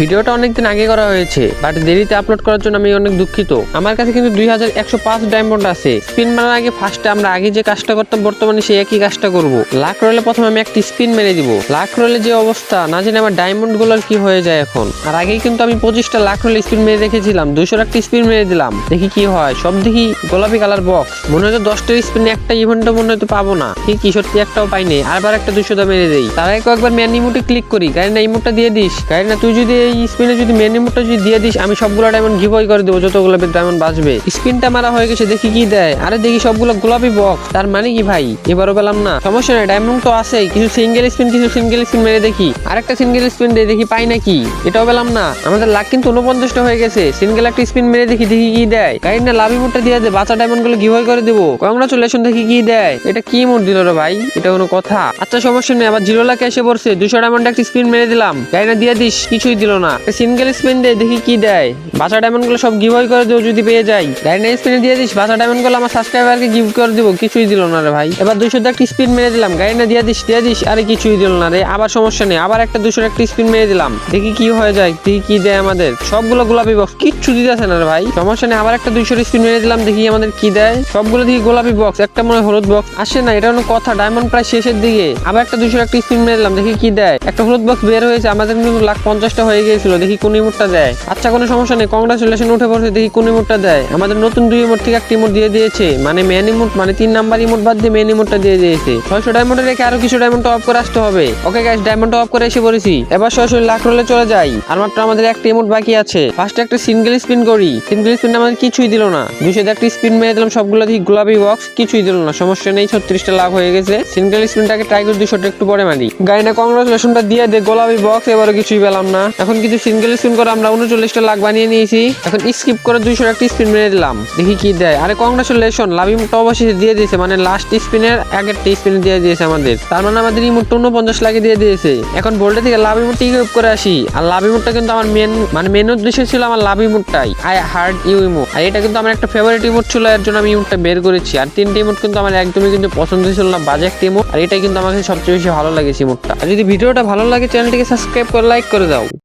ভিডিওটা অনেকদিন আগে করা হয়েছে বাট দেরিতে আপলোড করার জন্য আমি অনেক দুঃখিত। আমার কাছে কিন্তু দুই হাজার একশো পাঁচ ডায়মন্ড আছে। স্পিন মারার আগে ফার্স্টে আমরা আগে যে কাজটা করতাম, বর্তমানে সেই একই কাজটা করব। লাখ রয়েলে প্রথমে আমি একটি স্পিন মেরে দিব। লাখ রয়েলে যে অবস্থা, না জানি আমার ডায়মন্ডগুলোর কি হয়ে যায় এখন। আর আগেই কিন্তু আমি পঁচিশটা লাখ রয়েলে স্পিন মেরে রেখেছিলাম দুইশো একটা স্পিন মেরে দিলাম। দেখি কি হয়। সব দেখি গোলাপি কালার বক্স মনে হয় দশটার স্পিনে একটা ইভেন্টও মনে হয়তো পাবো না। কি কি, সত্যি একটাও পাইনি। আরবার একটা দুশো দা মেরে দেই। তার আগে কয়েকবার ম্যান ইমোটে ক্লিক করি। গাড়ি না ইমোটটা দিয়ে দিস। গাড়ি না তুই যদি এই স্পিনে যদি ম্যান ইমোটটা যদি দিয়ে দিস, আমি সবগুলো ডায়মন্ড গিভওয়ে করে দেবো, যতগুলো ডায়মন্ড বাঁচবে। স্পিনটা মারা হয়ে গেছে, দেখি কি দেয়। আরে দেখি সবগুলো গোলাপি বক্স তার মানে কি ভাই? এবারও পেলাম না। সমস্যা নেই ডায়মন্ড তো আছেই কিছু সিঙ্গেল স্পিন কিছু সিঙ্গেল স্পিন মেরে দেখি। আরেকটা সিঙ্গেল স্পিন দিয়ে দেখি, পাই নাকি? এটাও পেলাম না। আমাদের লাখ কিন্তু উনপঞ্চাশটা হয়ে গেছে। সিঙ্গেল একটা স্পিন মেরে দেখি দেখি কি দেয়। গাড়ি না, লাভ ইমোটটা দিয়ে দে বাচ্চা ডায়মন্ডগুলো গিভওয়ে করে দেবো। কংগ্রাচুলেশন দেখি কি দেয়। এটা কি মোট দিল রে ভাই? এটা কোনো কথা। আচ্ছা সমস্যা নেই, আবার জিরো লাখ এসে পড়ছে দুশো ডায়মন্ড একটা স্পিন মেরে দিলাম। গাড়ি না, দিয়ে দিস, কিছুই দিল না। সিঙ্গেল স্পিন দে দেখি কি দেয়। বাচ্চা ডায়মন্ডগুলো সব গিভওয়ে করে দেবো যদি পেয়ে যাই। গাড়ি না স্পিনে দিয়ে দিস বাচ্চা ডায়মন্ডগুলো আমার সাবস্ক্রাইবারকে গিভ করে দিব, কিছুই দিল না রে ভাই। এবার দুশো একটা স্পিন মেরে দিলাম গাড়ি না দিয়ে দিস দিয়ে দিস, আরে কিছুই দিল না রে, আবার সমস্যা নেই, আবার একটা দুশো একটা স্পিন মেরে দিলাম। দেখি কি হয়ে যায় দেখি কি দেয় আমাদের। সবগুলো গোলাপি বক্স কিচ্ছু দিতেছে না রে ভাই। সমস্যা নেই, আবার একটা দুইশো স্পিন মেরে দিলাম, দেখি আমাদের কি দেয়। সবগুলো দেখি গোলাপি বক্স একটা মনে হলুদ বক্স আসে না, এটা কোনো কথা ডায়মন্ড প্রায় শেষের দিকে। আবার একটা দুইশো একটা স্পিন মেরে দিলাম, দেখি কি দেয়। একটা হলুদ বক্স বের হয়েছে, আমাদের কিন্তু লাখ পঞ্চাশটা হয়ে গিয়েছিল, দেখি কোন ইমোটটা দেয়। আচ্ছা কোনো সমস্যা নেই কংগ্রাচুলেশন উঠে পড়ছে, দেখি কোন ইমোটটা দেয়। আমাদের নতুন দুই ইমোট থেকে একটা ইমোট দিয়ে দিয়েছে। মানে মেন ইমোট মানে তিন নাম্বার ইমোট বাদ দিয়ে মেন ইমোটটা দিয়ে দিয়েছে। ছয়শো ডায়মন্ডে রেখে আরও কিছু ডায়মন্ড অফ করে আসতে হবে। ওকে গ্যাস ডায়মন্ড অফ করে এসে পড়েছি। এবার সরাসরি লাখ রোলে চলে যাই। আর মাত্র আমাদের একটা ইমোট বাকি আছে। ফার্স্টে একটা সিঙ্গেল স্পিন করি। সিঙ্গেল স্পিন আমাদের কিছুই দিল না। দুশো একটা স্পিন মেরে দিলাম সবগুলো দেখি গোলাপি বক্স কিছুই দিল না। সমস্যা নেই, ছত্রিশটা লাভ হয়ে গেছে। সিঙ্গেল স্পিনটাকে ট্রাই করে দুশোটা একটু পরে মারি। গাড়িটা কংগ্রাচুলেশনটা দিয়ে দে গোলাপি বক্স এবারে কিছুই পেলাম না। এখন কিছু সিঙ্গেল স্পিন করে আমরা উনচল্লিশটা লাখ বানিয়ে নিয়েছি এখন স্কিপ করে দুইশো একটা স্পিন মেরে দিলাম। দেখি কি দেয়। আরে কংগ্রাচুলেশন লাভ ইমোটটা অবশেষে দিয়ে দিয়েছে। মানে লাস্ট স্পিনের আগেরটা স্পিন দিয়ে দিয়েছে আমাদের। তার মানে আমাদের ইমোটটা উনপঞ্চাশ লাখে দিয়ে দিয়েছে। এখন বোল্টে থেকে লাভ ইমোটটা ইউপ করে আসি। আর লাভ ইমোটটা কিন্তু আমার মেন মানে মেন উদ্দেশ্য ছিল আমার লাভ ইমোটটাই আই হার্ড ইউ ইমোট আর এটা কিন্তু আমার একটা ফেভারিট ইমোট ছিল, এর জন্য আমি ইমোটটা বের করেছি। আর তিনটে ইমোট কিন্তু আমার একদমই কিন্তু পছন্দ ছিল না বাজে একটা ইমোট আর এটা কিন্তু আমাকে সবচেয়ে বেশি ভালো লাগেছে ইমোটটা আর যদি ভিডিওটা ভালো লাগে চ্যানেলটিকে সাবস্ক্রাইব করে লাইক করে দাও।